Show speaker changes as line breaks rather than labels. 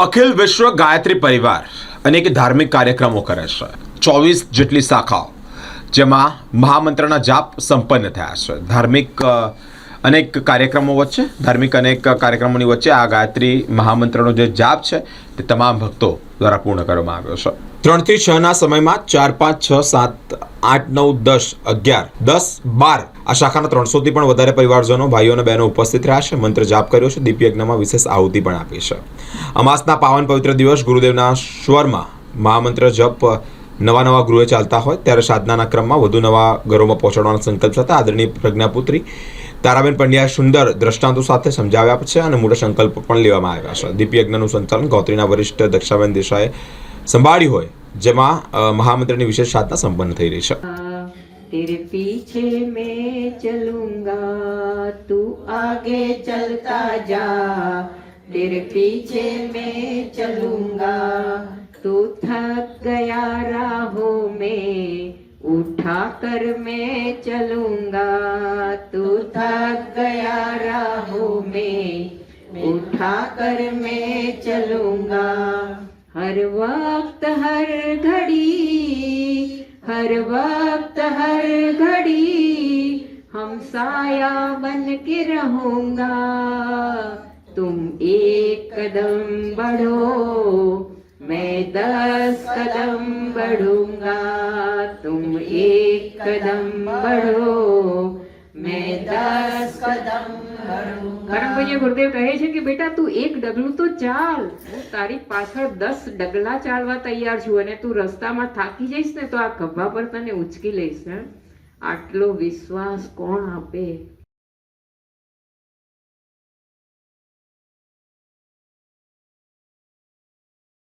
અખિલ વિશ્વ ગાયત્રી પરિવાર અનેક ધાર્મિક કાર્યક્રમો કરે છે. ચોવીસ જેટલી શાખાઓ, જેમાં મહામંત્રના જાપ સંપન્ન થયા છે. ધાર્મિક અનેક કાર્યક્રમો વચ્ચે, ધાર્મિક અનેક કાર્યક્રમોની વચ્ચે આ ગાયત્રી મહામંત્રનો જે જાપ છે, તે તમામ ભક્તો દ્વારા પૂર્ણ કરવામાં આવ્યો છે. ત્રણથી છ ના સમયમાં ચાર, પાંચ, છ, સાત, આઠ, નવ, દસ, અગિયાર, દસ, બાર આ શાખાના ત્રણસોથી પણ વધારે પરિવારજનો, ભાઈઓ અને બહેનો ઉપસ્થિત રહ્યા છે, મંત્ર જાપ કર્યો છે, દીપ યજ્ઞમાં વિશેષ આહુતિ પણ આપી છે. અમાસના પાવન પવિત્ર દિવસ ગુરુદેવના સ્વરમાં મહામંત્ર જપ નવા નવા ગૃહે ચાલતા હોય, ત્યારે સાધનાના ક્રમમાં વધુ નવા ઘરોમાં પહોંચાડવાનો સંકલ્પ થતા આદરણીય પ્રજ્ઞાપુત્રી તારાબેન પંડ્યાએ સુંદર દ્રષ્ટાંતો સાથે સમજાવ્યા છે અને મોટા સંકલ્પ પણ લેવામાં આવ્યા છે દીપ યજ્ઞનું સંચાલન ગૌત્રીના વરિષ્ઠ દક્ષાબેન દેસાઈએ સંભાળ્યું હોય જેમાં અ, મહામંત્રની વિશેષ સાધના સંપન્ન થઈ રહી છે
तेरे पीछे मैं चलूंगा तू आगे चलता जा तेरे पीछे मैं चलूंगा तू थक गया राहों में उठा कर मैं चलूंगा तू थक गया राहों में उठा कर मैं चलूंगा हर वक्त हर घड़ी हर वक्त हर घड़ी हम साया बन के रहूंगा तुम एक कदम बढ़ो मैं दस कदम बढ़ूंगा तुम કદમ બળો મેં દસ કદમ
કારણ કે ગુરુદેવ કહે છે કે બેટા તું એક ડગલું તો ચાલ હું તારી પાછળ દસ ડગલા ચાલવા તૈયાર છું અને તું રસ્તામાં થાકી જઈશ ને તો આ ખભા પર તને ઉચકી લઈશ આટલો વિશ્વાસ કોણ આપે?